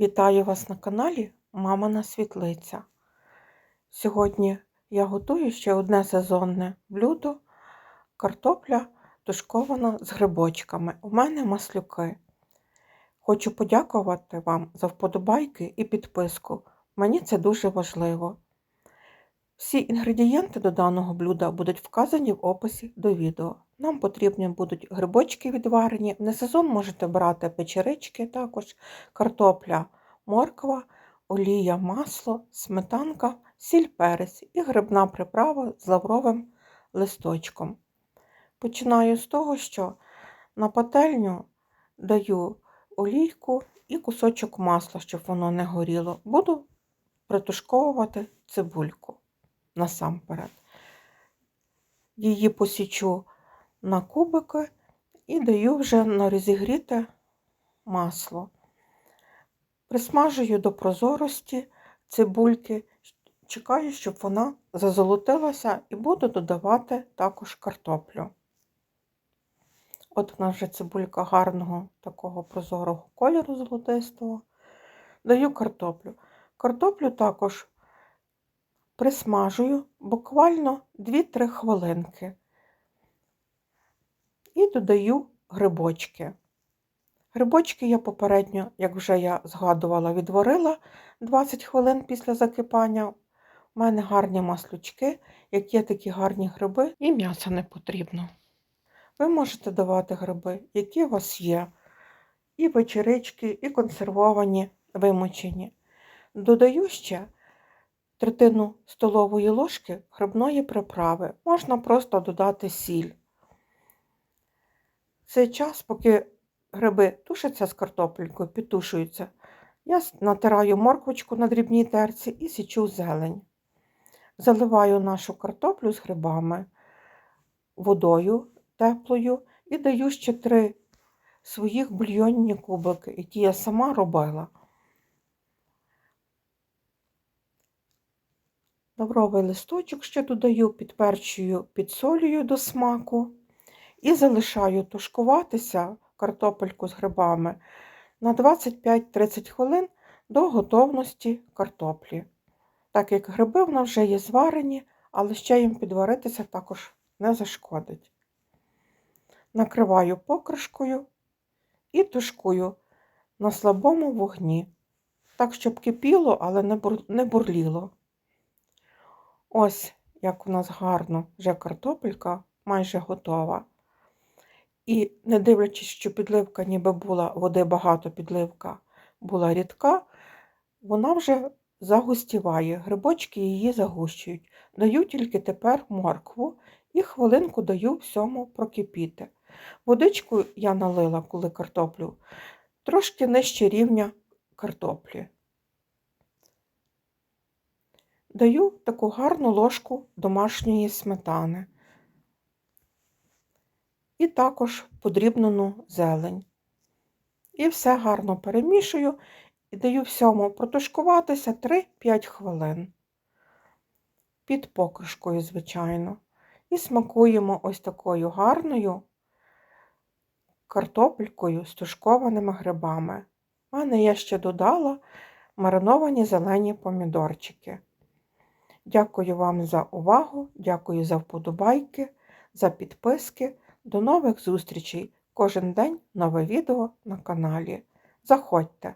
Вітаю вас на каналі Мамина Світлиця. Сьогодні я готую ще одне сезонне блюдо картопля тушкована з грибочками. У мене маслюки. Хочу подякувати вам за вподобайки і підписку. Мені це дуже важливо. Всі інгредієнти до даного блюда будуть вказані в описі до відео. Нам потрібні будуть грибочки відварені. На сезон можете брати печерички, також картопля, морква, олія, масло, сметанка, сіль перець і грибна приправа з лавровим листочком. Починаю з того, що на пательню даю олійку і кусочок масла, щоб воно не горіло. Буду притушковувати цибульку насамперед. Її посічу на кубики і даю вже на розігріте масло. Присмажую до прозорості цибульки, чекаю, щоб вона зазолотилася, і буду додавати також картоплю. От нас вже цибулька гарного такого прозорого кольору золотистого. Даю картоплю. Картоплю також присмажую буквально 2-3 хвилинки і додаю грибочки. Грибочки я попередньо, як вже я згадувала, відварила 20 хвилин після закипання. У мене гарні маслючки, як є такі гарні гриби, і м'яса не потрібно. Ви можете давати гриби, які у вас є. І вечерички, і консервовані, вимочені. Додаю ще третину столової ложки грибної приправи. Можна просто додати сіль. Цей час, поки гриби тушаться з картопелькою, підтушуються, я натираю морквочку на дрібній терці і січу зелень. Заливаю нашу картоплю з грибами водою теплою і даю ще три своїх бульйонні кубики, які я сама робила. Лавровий листочок ще додаю, підперчую, підсолюю до смаку і залишаю тушкуватися картопельку з грибами на 25-30 хвилин до готовності картоплі. Так як гриби в нас вже є зварені, але ще їм підваритися також не зашкодить. Накриваю покришкою і тушкую на слабому вогні, так, щоб кипіло, але не бурліло. Ось як у нас гарно вже картопелька майже готова. І, не дивлячись, що підливка, ніби була води багато підливка була рідка, вона вже загустіває, грибочки її загущують. Даю тільки тепер моркву і хвилинку даю всьому прокипіти. Водичку я налила, коли картоплю, трошки нижче рівня картоплі. Даю таку гарну ложку домашньої сметани і також подрібнену зелень. І все гарно перемішую і даю всьому протушкуватися 3-5 хвилин. Під покришкою, звичайно. І смакуємо ось такою гарною картопелькою з тушкованими грибами. У мене я ще додала мариновані зелені помідорчики. Дякую вам за увагу, дякую за вподобайки, за підписки. До нових зустрічей! Кожен день нове відео на каналі. Заходьте!